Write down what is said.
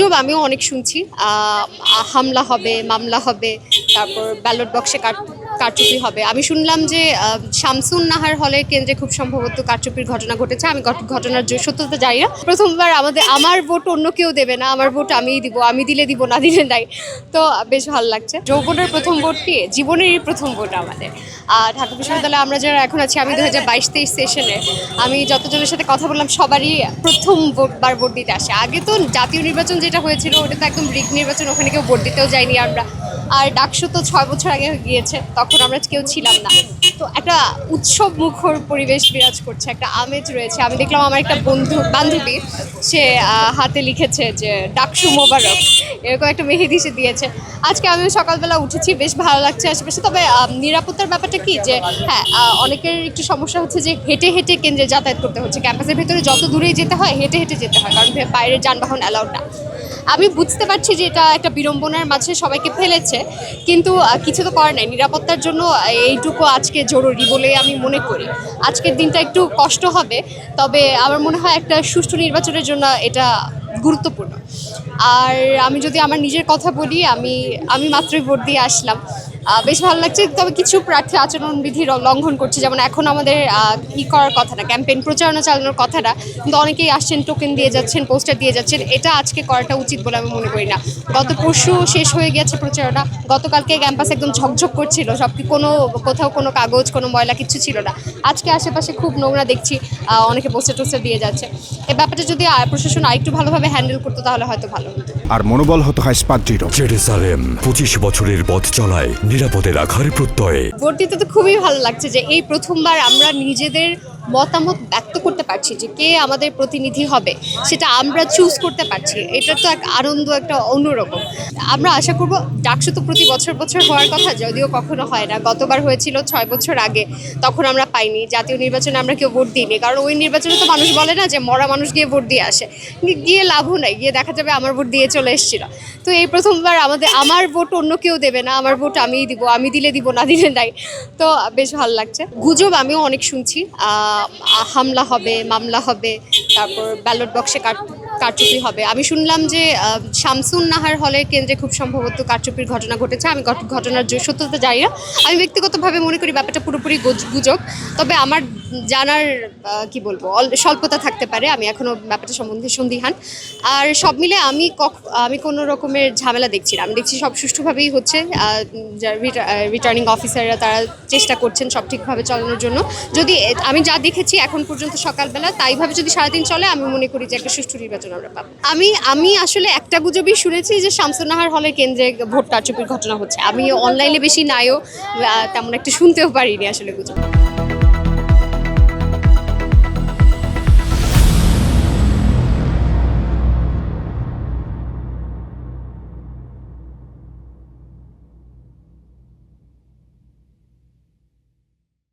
গুজব আমিও অনেক শুনছি। হামলা হবে মামলা হবে তারপর ব্যালট বক্সে কারচুপি হবে। আমি শুনলাম যে শামসুন নাহার হলের কেন্দ্রে খুব সম্ভবত কারচুপির ঘটনা ঘটেছে। আমি ঘট- ঘটনার সত্যতা জানি না। প্রথমবার আমাদের, আমার ভোট অন্য কেউ দেবে না। আমার ভোট আমিই দিব, আমি দিলে দিব, না দিলে নাই। তো বেশ ভালো লাগছে। যৌবনের প্রথম ভোটটি জীবনেরই প্রথম ভোট আমাদের। আর ঢাকা বিশ্ববিদ্যালয়ে আমরা যারা এখন আছি, আমি দু হাজার বাইশ, তেইশ সেশনে, আমি যতজনের সাথে কথা বললাম, সবারই প্রথম ভোট বার ভোট দিতে আসে। আগে তো জাতীয় নির্বাচন যেটা হয়েছিল, ওটা তো একদম রিক নির্বাচন, ওখানে কেউ ভোট দিতেও যায়নি আমরা। আর ডাকসু তো ছয় বছর আগে গিয়েছে, তখন আমরা কেউ ছিলাম না। তো একটা উৎসব মুখর পরিবেশ বিরাজ করছে, একটা আমেজ রয়েছে। আমি দেখলাম আমার একটা বন্ধু, বান্ধবী, সে হাতে লিখেছে যে, ডাকসু মোবারক। এরকম একটা মেহেদি সে দিয়েছে। আজকে আমি সকালবেলা উঠেছি, বেশ ভালো লাগছে আশেপাশে। তবে নিরাপত্তার ব্যাপারটা কি? যে হ্যাঁ অনেকের একটু সমস্যা হচ্ছে যে, হেঁটে হেঁটে কেন্দ্রে যাতায়াত করতে হচ্ছে। ক্যাম্পাসের ভিতরে যত দূরেই যেতে হয়, হেঁটে হেঁটে যেতে হয়। কারণ বাইরে যানবাহন অ্যালাউড না। আমি বুঝতে পারছি যে এটা একটা বিড়ম্বনার মাঝে সবাইকে ফেলেছে, কিন্তু কিছু তো করার নাই। নিরাপত্তার জন্য এইটুকু আজকে জরুরি বলে আমি মনে করি। আজকের দিনটা একটু কষ্ট হবে, তবে আমার মনে হয় একটা সুষ্ঠু নির্বাচনের জন্য এটা গুরুত্বপূর্ণ। আর আমি যদি আমার নিজের কথা বলি, আমি আমি মাত্রই ভোট দিয়ে আসলাম। বেশ ভালো লাগছে। তবে কিছু প্রার্থী আচরণবিধি লঙ্ঘন করছে। যেমন এখন আমাদের ই করার কথা না, ক্যাম্পেইন প্রচারণা চালানোর কথা না, কিন্তু অনেকেই আসছেন টোকেন দিয়ে যাচ্ছেন পোস্টার দিয়ে যাচ্ছেন। এটা আজকে করাটা উচিত বলে আমি মনে করি না। গত পরশু শেষ হয়ে গেছে প্রচারণা, গতকালকে ক্যাম্পাস একদম ঝকঝক করছিল সব কি কোনো, কোথাও কোনো কাগজ, কোনো ময়লা কিছু ছিল না। আজকে আশেপাশে খুব নোংরা দেখছি অনেকে পোস্টার টোস্টার দিয়ে যাচ্ছে। এই ব্যাপারটা যদি প্রশাসন আরেকটু ভালোভাবে হ্যান্ডেল করতো, তাহলে হয়তো ভালো হতো। আর মনোবল হতো হয় স্পাদ্রিরও জেরুসালেম পঁচিশ বছরের পথ চলায় নিরাপদে রাখার প্রত্যয়ে। ভর্তিতে তো খুবই ভালো লাগছে যে এই প্রথমবার আমরা নিজেদের মতামত ব্যক্ত করতে পারছি যে কে আমাদের প্রতিনিধি হবে, সেটা আমরা চুজ করতে পারছি। এটা তো এক আনন্দ, একটা অন্যরকম। আমরা আশা করব ডাকসু তো প্রতি বছর বছর হওয়ার কথা, যদিও কখনো হয় না। গতবার হয়েছিল ছয় বছর আগে, তখন আমরা পাইনি। জাতীয় নির্বাচনে আমরা কেউ ভোট দিইনি, কারণ ওই নির্বাচনে তো মানুষ বলে না যে মরা মানুষ গিয়ে ভোট দিয়ে আসে। গিয়ে লাভও নাই, গিয়ে দেখা যাবে আমার ভোট দিয়ে চলে এসেছিল। তো এই প্রথমবার আমাদের, আমার ভোট অন্য কেউ দেবে না, আমার ভোট আমিই দিব, আমি দিলে দিব, না দিলে নাই। তো বেশ ভালো লাগছে। গুজব আমিও অনেক শুনছি। হামলা হবে, মামলা হবে, তারপর ব্যালট বক্সে কারচুপি হবে। আমি শুনলাম যে শামসুন নাহার হলের কেন্দ্রে খুব সম্ভবত কারচুপির ঘটনা ঘটেছে। আমি ঘটনার সত্যতা জানি না। আমি ব্যক্তিগতভাবে মনে করি ব্যাপারটা পুরোপুরি গুজ- গুজব। তবে আমার জানার কি বলব স্বল্পতা থাকতে পারে। আমি এখনও ব্যাপারটা সম্বন্ধে সন্দিহান। আর সব মিলে আমি কখ- আমি কোনো রকমের ঝামেলা দেখছি না। আমি দেখছি সব সুষ্ঠুভাবেই হচ্ছে। রিটার্নিং অফিসাররা তারা চেষ্টা করছেন সব ঠিকভাবে চালানোর জন্য। যদি আমি যা দেখেছি এখন পর্যন্ত সকালবেলা তাইভাবে যদি সারাদিন চলে, আমি মনে করি যে একটা সুষ্ঠু নির্বাচন আমরা পাবো। আমি আমি আসলে একটা গুজবই শুনেছি যে শামসুনাহার হলের কেন্দ্রে ভোট কারচুপির ঘটনা হচ্ছে। আমি অনলাইনে বেশি নাইও তেমন একটা শুনতেও পারিনি আসলে গুজব।